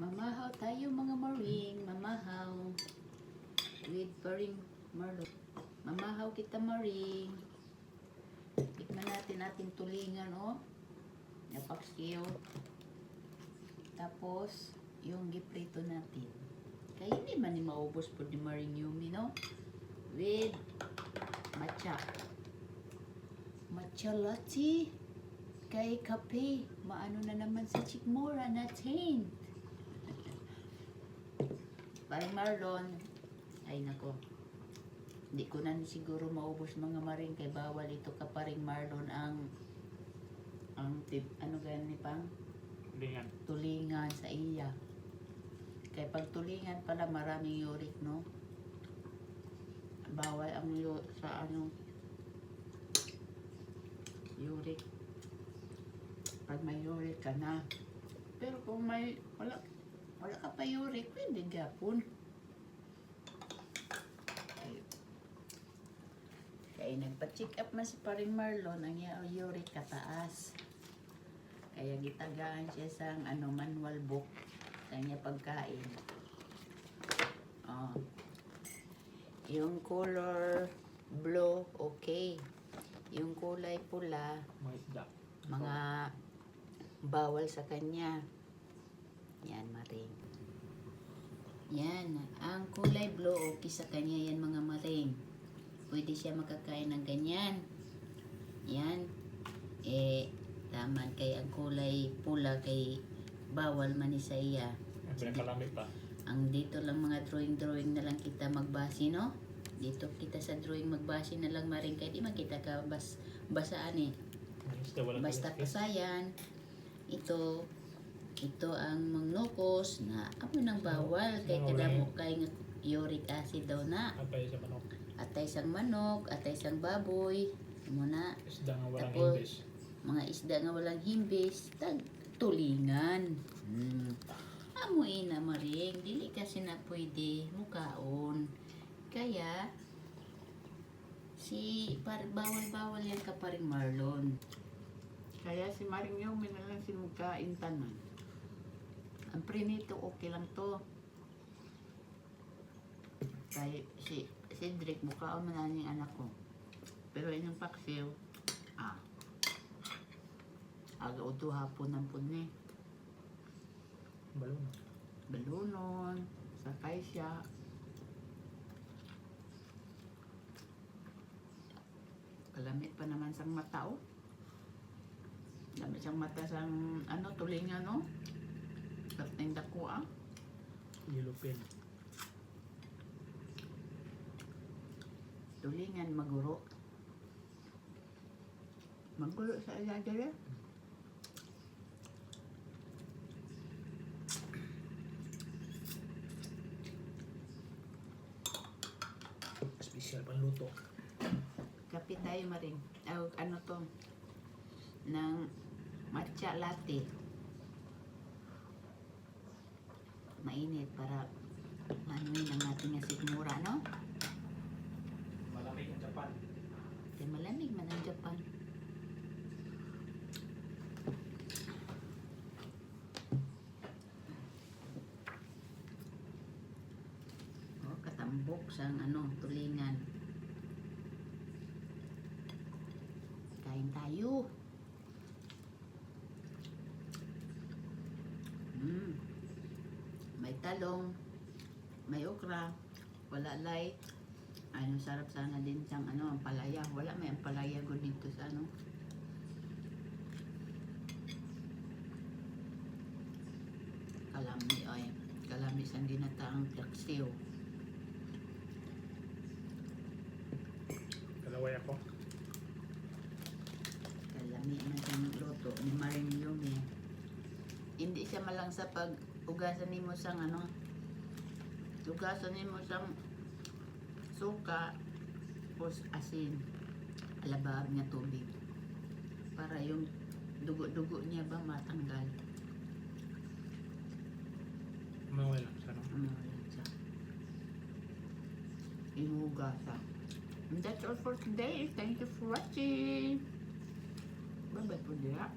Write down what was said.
Mamahaw tayo mga maring, mamahaw. With paring marlo. Mamahaw kita maring. Tikman natin ating tulingan, oh. Napaksiyo. Tapos, yung giprito natin. Kaya hindi man ni maubos po ni Maring Yumi, no? With matcha. Matcha latte. Kay kape. Maano na naman sa chikmura natin. Parang Marlon. Ay nako. Hindi ko na siguro maubos mga maring kay bawal ito ka paring Marlon ang ang tip, ano ganyan ni pang Lingan. tulingan sa iya. Kay pag tulingan pala maraming uric, no? Bawal ang sa ano uric. Pag may uric ka na. Pero kung may wala wala ka pa uric, pwede gapon. Ay- Kaya nagpa-check up man si paring Marlon ang iya uric kataas. Kaya gitagaan siya sa ano, manual book sa niya pagkain. Oh. Yung color blue, okay. Yung kulay pula, mga bawal sa kanya. Yan, maring. Yan, ang kulay blue, okay sa kanya yan mga maring. Pwede siya makakain ng ganyan. Yan. Eh, taman kay ang kulay pula kay bawal man sa iya. Ang pinakalamig pa. Ang dito lang mga drawing-drawing na lang kita magbase, no? Dito kita sa drawing magbase na lang maring kay di man kita ka bas basaan eh. Basta kalaskin. kasayan, ito, ito ang mangnokos na amo nang bawal kay kadamo kay nga uric acid daw na. Apay sa manok. Atay sang manok, atay sang baboy, amo na Isda nga walang Tapos, English. mga isda nga walang himbis, tag tulingan. Hmm. Amo ina maring, dili kasi na pwede mukaon. Kaya si par bawal-bawal yan ka paring Marlon. Kaya si Maring Yumi na lang sinugkain tanan. Ang prinito okay lang to. Kaya si Cedric mukaon man na yung anak ko. Pero inyong paksiw, ah, aga uto hapon ng puni. Balon. Balunon, sakay siya. Kalamit pa naman sang mata, oh. Lamit siyang mata sang, ano, tulingan, no? Kapteng dako, ah. Yellow pen. Tulingan, maguro. Maguro sa iladala. Special panluto. Kape tayo maring. Ah, ano to? Ng matcha latte. Mainit para manuin ang ating nga sigmura, no? Malamig ang Japan. Kaya malamig man ang Japan. Oh, katambok sa ano, tulingan. Kain tayo. Mm. May talong, may okra, wala light. Ano, sarap sana din siyang ano, ang palaya. Wala may ang palaya ko dito sa ano. Kalami ay, kalami sang ginataang taksiw. Kalaway ako. Kalami na siyang luto ni Maring Yumi. Hindi siya malang sa pag ugasan nimo sang ano, ugasan nimo sang suka, tapos asin, alabab nga tubig. Para yung dugo-dugo niya ba matanggal. Mawala ano. Ano yan siya. Inugasan. And that's all for today. Thank you for watching. Bye-bye po diya.